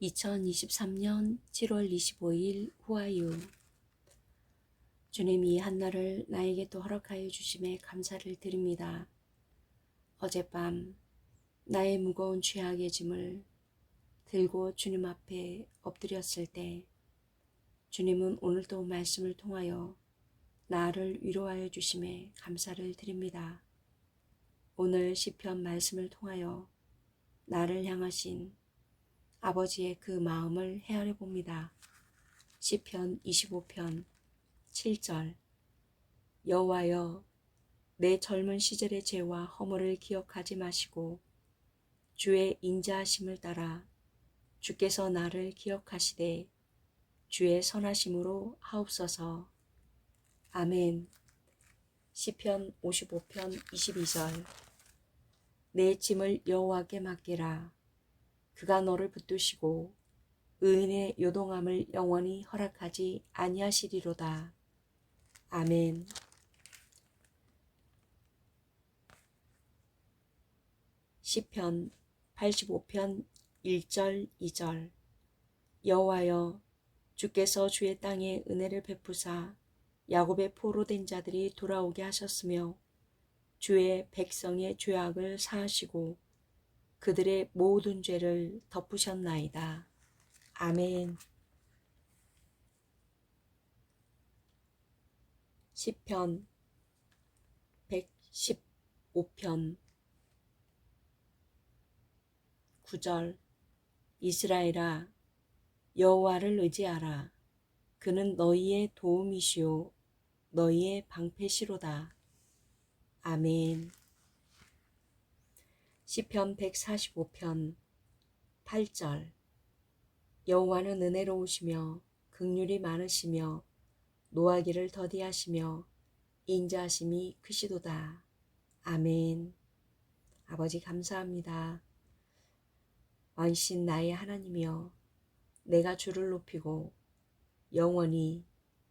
2023년 7월 25일 후아유 주님이 한날을 나에게 또 허락하여 주심에 감사를 드립니다. 어젯밤 나의 무거운 죄악의 짐을 들고 주님 앞에 엎드렸을 때 주님은 오늘도 말씀을 통하여 나를 위로하여 주심에 감사를 드립니다. 오늘 시편 말씀을 통하여 나를 향하신 아버지의 그 마음을 헤아려 봅니다. 시편 25편 7절 여호와여 내 젊은 시절의 죄와 허물을 기억하지 마시고 주의 인자하심을 따라 주께서 나를 기억하시되 주의 선하심으로 하옵소서. 아멘. 시편 55편 22절 내 짐을 여호와께 맡기라. 그가 너를 붙드시고 의인의 요동함을 영원히 허락하지 아니하시리로다. 아멘. 시편 85편 1절 2절 여호와여 주께서 주의 땅에 은혜를 베푸사 야곱의 포로된 자들이 돌아오게 하셨으며 주의 백성의 죄악을 사하시고 그들의 모든 죄를 덮으셨나이다. 아멘. 시편 115편 9절 이스라엘아 여호와를 의지하라 그는 너희의 도움이시요 너희의 방패시로다. 아멘. 시편 145편 8절 여호와는 은혜로우시며 극률이 많으시며 노하기를 더디하시며 인자하심이 크시도다. 아멘. 아버지 감사합니다. 왕신 나의 하나님이여 내가 주를 높이고 영원히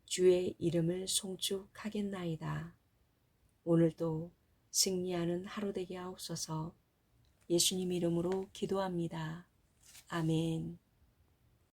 주의 이름을 송축하겠나이다. 오늘도 승리하는 하루 되게 하옵소서 예수님 이름으로 기도합니다. 아멘.